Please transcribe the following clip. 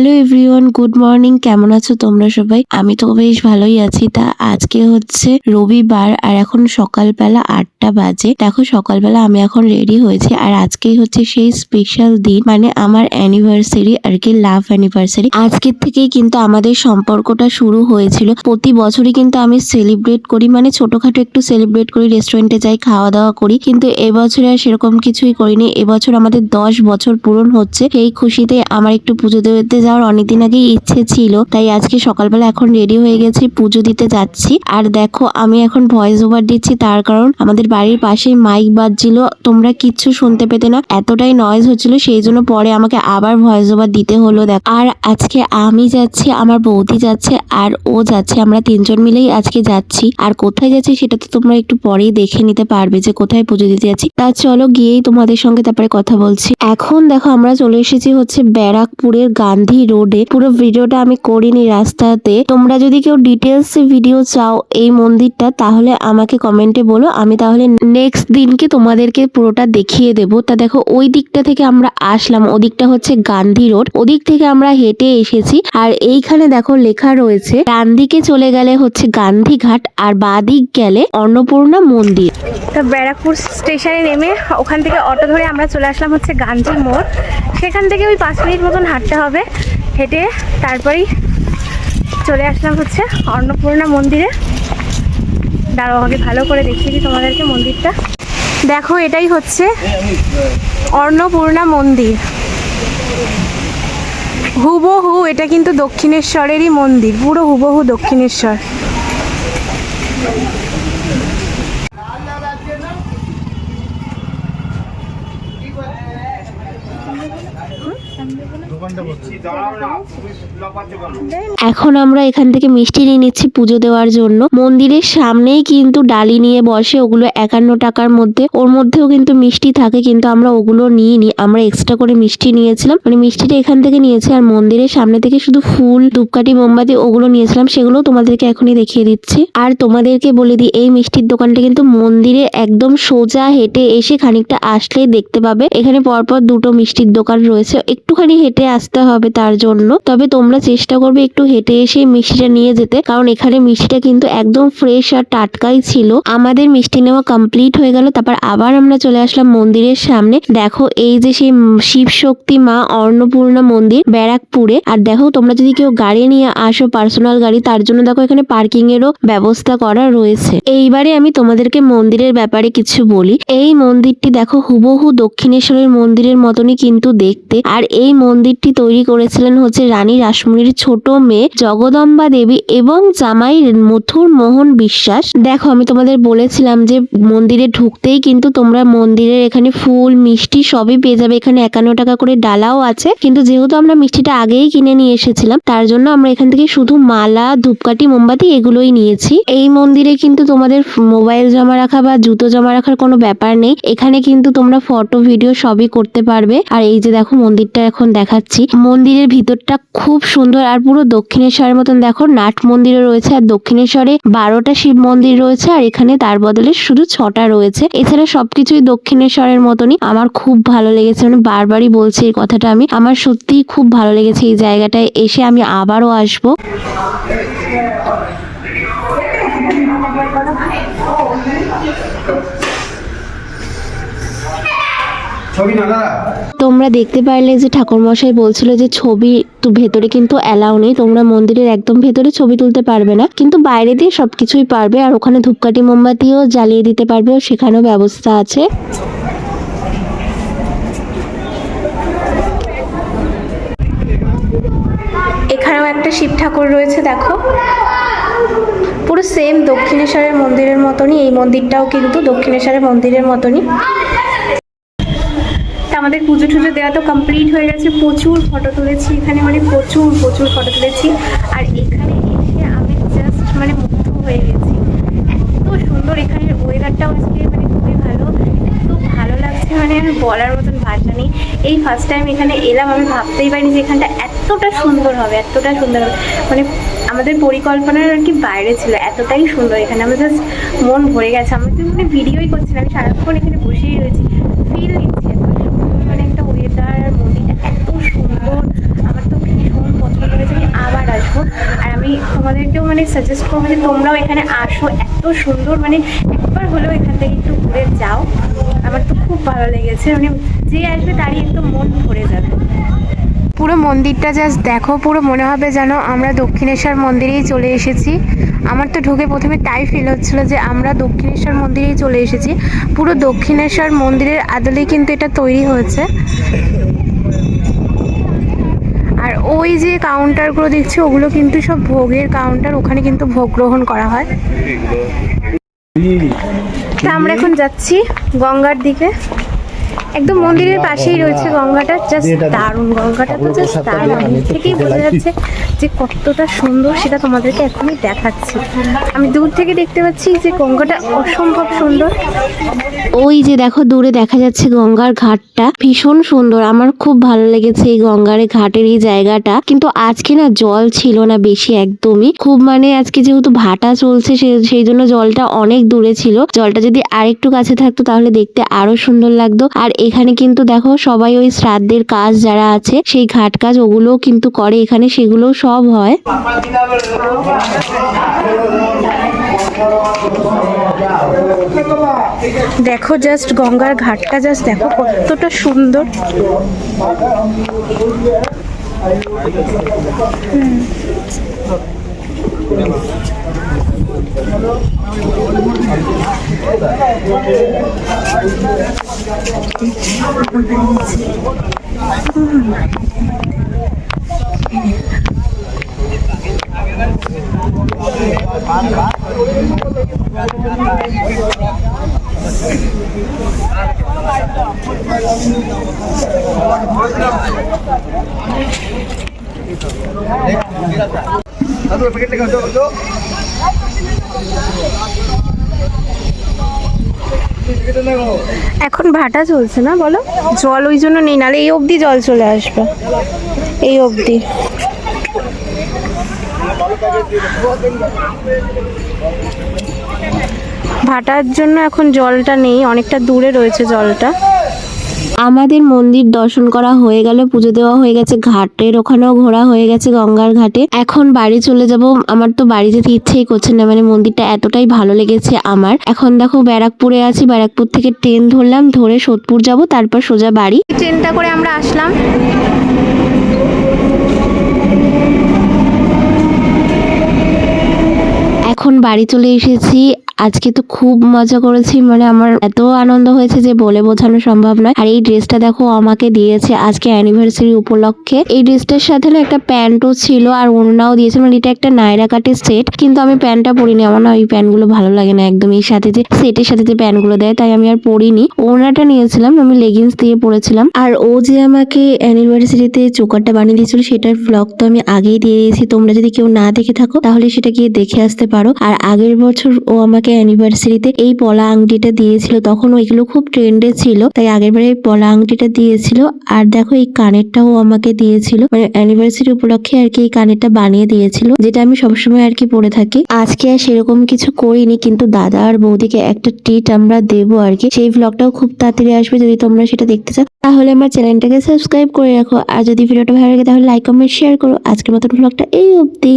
Hello everyone, good morning. কেমন আছো তোমরা সবাই? আমি তো বেশ ভালোই আছি। তা আজকে হচ্ছে রবিবার আর এখন সকালবেলা আটটা বাজে। দেখো, সকালবেলা আমি এখন রেডি হয়েছি আর আজকেই হচ্ছে সেই স্পেশাল দিন মানে আমার অ্যানিভার্সারি আর কি লাভ অ্যানিভার্সারি আজকের থেকেই কিন্তু আমাদের সম্পর্কটা শুরু হয়েছিল। প্রতি বছরই কিন্তু আমি সেলিব্রেট করি মানে ছোটখাটো একটু সেলিব্রেট করি রেস্টুরেন্টে যাই খাওয়া দাওয়া করি। কিন্তু এবছরে আর সেরকম কিছুই করিনি। এবছর আমাদের দশ বছর পূরণ হচ্ছে। এই খুশিতে আমার একটু পুজো দিতে যাওয়ার অনেকদিন আগেই ইচ্ছে ছিল, তাই আজকে সকালবেলা এখন রেডি হয়ে গেছি, পুজো দিতে যাচ্ছি। আর দেখো, আমি এখন ভয়েস ওভার দিচ্ছি, তার কারণ আমাদের বাড়ির পাশেই মাইক বাজছিল। তোমরা কিচ্ছু শুনতে পেতে না, এতটাই নয়েজ হচ্ছিল, সেই জন্য পরে আমাকে আবার ভয়েস ওভার দিতে হলো, দেখ। আর আজকে আমি যাচ্ছি, আমার বৌদি যাচ্ছে, আর ও যাচ্ছে, আমরা তিনজন মিলেই আজকে যাচ্ছি। আর কোথায় যাচ্ছি সেটা তো তোমরা একটু পরেই দেখে নিতে পারবে যে কোথায় পুজো দিতে যাচ্ছি। তা চলো, গিয়েই তোমাদের সঙ্গে তারপরে কথা বলছি। এখন দেখো, আমরা চলে এসেছি হচ্ছে ব্যারাকপুরের গান্ধী রোডে পুরো ভিডিওটা আমি করিনি রাস্তাতে। তোমরা যদি কেউ ডিটেলস ভিডিও চাও এই মন্দিরটা, তাহলে আমাকে কমেন্টে বলো। আমি তাহলে নেক্সট দিনকে তোমাদেরকে পুরোটা দেখিয়ে দেবো। তা দেখো, ওই দিকটা থেকে আমরা আসলাম। ওদিকটা হচ্ছে গান্ধী রোড ওদিক থেকে আমরা হেঁটে এসেছি। আর এইখানে দেখো লেখা রয়েছে, ডান দিকে চলে গেলে হচ্ছে গান্ধী ঘাট আর বাদিক গেলে অন্নপূর্ণা মন্দির। তো ব্যারাকপুর স্টেশনে নেমে ওখান থেকে অটো ধরে আমরা চলে আসলাম হচ্ছে গান্ধী মোড়। সেখান থেকে ওই পাঁচ মিনিট মতন হাঁটতে হবে। হেঁটে তারপরেই চলে আসলাম হচ্ছে অন্নপূর্ণা মন্দিরে। দাঁড়ো আমাকে ভালো করে দেখিয়ে দিই তোমাদেরকে মন্দিরটা। দেখো, এটাই হচ্ছে অন্নপূর্ণা মন্দির। হুবহু, এটা কিন্তু দক্ষিণেশ্বরেরই মন্দির, পুরো হুবহু দক্ষিণেশ্বর। এখন আমরা এখান থেকে মিষ্টি নিয়ে নিচ্ছি পুজো দেওয়ার জন্য। মন্দিরের সামনেই কিন্তু ডালি নিয়ে বসে, ওগুলো একান্ন টাকার মধ্যে। ওর মধ্যেও কিন্তু মিষ্টি থাকে, কিন্তু আমরা ওগুলো নিয়ে নি আমরা এক্সট্রা করে মিষ্টি নিয়েছিলাম। মানে মিষ্টিটা এখান থেকে নিয়েছি, আর মন্দিরের সামনে থেকে শুধু ফুল, ধূপকাঠি, মোমবাতি, ওগুলো নিয়েছিলাম। সেগুলো তোমাদেরকে এখনই দেখিয়ে দিচ্ছি। আর তোমাদেরকে বলে দিই, এই মিষ্টির দোকানটা কিন্তু মন্দিরে একদম সোজা হেঁটে এসে খানিকটা আসলেই দেখতে পাবে। এখানে পরপর দুটো মিষ্টির দোকান রয়েছে। একটুখানি হেঁটে আসতে হবে তার জন্য। তবে তোমরা চেষ্টা করবে একটু হেঁটে এসে মিষ্টিটা নিয়ে যেতে, কারণ এখানে মিষ্টিটা কিন্তু একদম ফ্রেশ আর টাটকাই ছিল। আমাদের মিষ্টি নেওয়া কমপ্লিট হয়ে গেল, তারপর আবার আমরা চলে আসলাম মন্দিরের সামনে। দেখো, এই যে সেই শিব শক্তি মা অন্নপূর্ণা মন্দির ব্যারাকপুরে। আর দেখো, তোমরা যদি কেউ গাড়ি নিয়ে আসো পার্সোনাল গাড়ি, তার জন্য দেখো এখানে পার্কিং এরও ব্যবস্থা করা রয়েছে। এইবারে আমি তোমাদেরকে মন্দিরের ব্যাপারে কিছু বলি। এই মন্দিরটি দেখো, হুবহু দক্ষিণেশ্বরের মন্দিরের মতনই কিন্তু দেখতে। আর এই মন্দিরটি তৈরি করেছিলেন হচ্ছে রানী রাসমণির ছোট মেয়ে জগদম্বা দেবী এবং জামাই মথুর মোহন বিশ্বাস। দেখো, আমি তোমাদের বলেছিলাম যে মন্দিরে ঢুকতেই কিন্তু তোমরা মন্দিরের এখানে ফুল, মিষ্টি সবই পেয়ে যাবে। এখানে একান্ন টাকা করে ডালাও আছে। কিন্তু যেহেতু আমরা মিষ্টিটা আগেই কিনে নিয়ে এসেছিলাম, তার জন্য আমরা এখান থেকে শুধু মালা, ধূপকাঠি, মোমবাতি এগুলোই নিয়েছি। এই মন্দিরে কিন্তু তোমাদের মোবাইল জমা রাখা বা জুতো জমা রাখার কোনো ব্যাপার নেই। এখানে কিন্তু তোমরা ফটো, ভিডিও সবই করতে পারবে। আর এই যে দেখো মন্দিরটা এখন দেখাচ্ছি। মন্দিরের ভিতরটা খুব সুন্দর আর পুরো দক্ষিণেশ্বরের মতন। দেখো, নাট মন্দিরও রয়েছে আর দক্ষিণেশ্বরে বারোটা শিব মন্দির রয়েছে আর এখানে তার বদলে শুধু ছটা রয়েছে। এছাড়া সবকিছুই দক্ষিণেশ্বরের মতনই। আমার খুব ভালো লেগেছে মানে বারবারই বলছি এই কথাটা আমি। আমার সত্যিই খুব ভালো লেগেছে এই জায়গাটায় এসে আমি আবারও আসব। তোমরা দেখতে পারলে যে ঠাকুরমশাই বলছিল যে ছবি তো ভেতরে কিন্তু অ্যালাউ নেই তোমরা মন্দিরের একদম ভেতরে ছবি তুলতে পারবে না কিন্তু বাইরে দিয়ে সবকিছুই পারবে আর ওখানে ধূপকাঠি মোমবাতিও জ্বালিয়ে দিতে পারবে ও সেখানেও ব্যবস্থা আছে। এখানেও একটা শিব ঠাকুর রয়েছে দেখো। পুরো সেম দক্ষিণেশ্বরের মন্দিরের মতনই এই মন্দিরটাও কিন্তু দক্ষিণেশ্বরের মন্দিরের মতনই। আমাদের পুজো টুজো দেওয়া তো কমপ্লিট হয়ে গেছে। প্রচুর ফটো তুলেছি এখানে মানে প্রচুর প্রচুর ফটো তুলেছি। আর এখানে এসে আমি জাস্ট মানে মুগ্ধ হয়ে গেছি। এত সুন্দর এখানের ওয়েদারটাও আজকে মানে খুবই ভালো। এত ভালো লাগছে মানে আমি বলার মতন ভাষা নেই। এই ফার্স্ট টাইম এখানে এলাম, আমি ভাবতেই পারিনি যে এখানটা এতটা সুন্দর হবে, এতটা সুন্দর হবে। মানে আমাদের পরিকল্পনার আর কি বাইরে ছিল, এতটাই সুন্দর এখানে। আমার জাস্ট মন ভরে গেছে। আমি তো মানে ভিডিওই করছি না, আমি সারাক্ষণ এখানে বসেই রয়েছি। ফিল নিচ্ছি এত সুন্দর মানে একটা ওয়েদার মন্দিরটা এত সুন্দর আমার তো ভীষণ আমি তোমাদেরকেও মানে সাজেস্ট করব যে তোমরাও এখানে আসো। এত সুন্দর মানে একবার হলেও এখান থেকে একটু ঘুরে যাও। আমার তো খুব ভালো লেগেছে। মানে যে আসবে তারই একটু মন ভরে যাবে। পুরো মন্দিরটা জাস্ট দেখো, পুরো মনে হবে যেন আমরা দক্ষিণেশ্বর মন্দিরেই চলে এসেছি। আমার তো ঢুকে প্রথমে তাই ফিল হচ্ছিল যে আমরা দক্ষিণেশ্বর মন্দিরেই চলে এসেছি। পুরো দক্ষিণেশ্বর মন্দিরের আদলেই কিন্তু এটা তৈরি হয়েছে। ওই যে কাউন্টারগুলো দেখছি ওগুলো কিন্তু সব ভোগের কাউন্টার ওখানে কিন্তু ভোগ গ্রহণ করা হয়। তা আমরা এখন যাচ্ছি গঙ্গার দিকে। একদম মন্দিরের পাশেই রয়েছে গঙ্গাটা জাস্ট দারুণ গঙ্গাটা তো জাস্ট দারুণ। থেকেই বোঝা যাচ্ছে যে কতটা সুন্দর সেটা তোমাদেরকে এখনই দেখাচ্ছি। আমি দূর থেকে দেখতে পাচ্ছি যে গঙ্গাটা অসম্ভব সুন্দর। ওই যে দেখো দূরে দেখা যাচ্ছে গঙ্গার ঘাটটা। ভীষণ সুন্দর। আমার খুব ভালো লেগেছে এই গঙ্গার এই ঘাটের এই জায়গাটা। কিন্তু আজকে না জল ছিল না বেশি একদমই। খুব মানে আজকে যেহেতু ভাটা চলছে সে- সেই জন্য জলটা অনেক দূরে ছিল। জলটা যদি আরেকটু কাছে থাকতো তাহলে দেখতে আরও সুন্দর লাগতো। আর এখানে কিন্তু দেখো সবাই ওই শ্রাদ্ধের কাজ যারা আছে, সেই ঘাট কাজ ওগুলোও কিন্তু করে। এখানে সেগুলো সব হয়। দেখো জাস্ট গঙ্গার ঘাটটা জাস্ট দেখো কতটা সুন্দর। দাদু প্যাকেট লেখা দাও দাও এখন ভাটা চলছে না, বলো? জল ওই জন্য নেই, নাহলে এই অবধি জল চলে আসবে। এই অবধি। ভাটার জন্য এখন জলটা নেই, অনেকটা দূরে রয়েছে জলটা। আমাদের মন্দির দর্শন করা হয়ে গেল, পুজো দেওয়া হয়ে গেছে, ঘাটের ওখানেও ঘোরা হয়ে গেছে গঙ্গার ঘাটে। এখন বাড়ি চলে যাব, আমার তো বাড়ি যেতে ইচ্ছেই করছে না মানে মন্দিরটা এতটাই ভালো লেগেছে আমার। এখন দেখো ব্যারাকপুরে আছি, ব্যারাকপুর থেকে ট্রেন ধরলাম, ধরে সোদপুর যাব, তারপর সোজা বাড়ি। ট্রেনটা করে আমরা আসলাম। এখন বাড়ি চলে এসেছি। আজকে তো খুব মজা করেছি মানে আমার এত আনন্দ হয়েছে যে বলে বোঝানো সম্ভব নয়। আর এই ড্রেসটা দেখো আমাকে দিয়েছে আজকে অ্যানিভার্সারি উপলক্ষে। এই ড্রেসটার সাথে না একটা প্যান্টও ছিল, আর ওড়নাও দিয়েছে। মানে এটা একটা নায়রা কাটের সেট কিন্তু আমি প্যান্টটা পরিনি। আমার না ওই প্যান্টগুলো ভালো লাগে না একদম। এর সাথে যে সেটের সাথে যে প্যান্টগুলো দেয়, তাই আমি আর পরিনি। ওড়নাটা নিয়েছিলাম, আমি লেগিংস দিয়ে পরেছিলাম। আর ও যে আমাকে অ্যানিভার্সারিতে চোকারটা বানিয়ে দিয়েছিল, সেটার ব্লগ তো আমি আগেই দিয়ে দিয়েছি। তোমরা যদি কেউ না দেখে থাকো, তাহলে সেটা গিয়ে দেখে আসতে পারো। আর আগের বছর ও আমাকে অ্যানিভার্সারিতে এই পলা আংটিটা দিয়েছিল, তখন ওইগুলো খুব ট্রেন্ডে ছিল, তাই আগের বারে পলা আংটিটা দিয়েছিল। আর দেখো এই কানেরটাও আমাকে দিয়েছিল মানে অ্যানিভার্সারি উপলক্ষে আর কি এই কানেরটা বানিয়ে দিয়েছিল, যেটা আমি সবসময় আর কি পরে থাকি। আজকে আর সেরকম কিছু করিনি, কিন্তু দাদা আর বৌদিকে একটা ট্রিট আমরা দেবো আর কি। সেই ব্লগটাও খুব তাড়াতাড়ি আসবে যদি তোমরা সেটা দেখতে চাও। তাহলে আমার চ্যানেলটাকে সাবস্ক্রাইব করে রাখো, আর যদি ভিডিওটা ভালো লাগে তাহলে লাইক কমেন্ট শেয়ার করো। আজকের মতন ব্লগটা এই অবধি।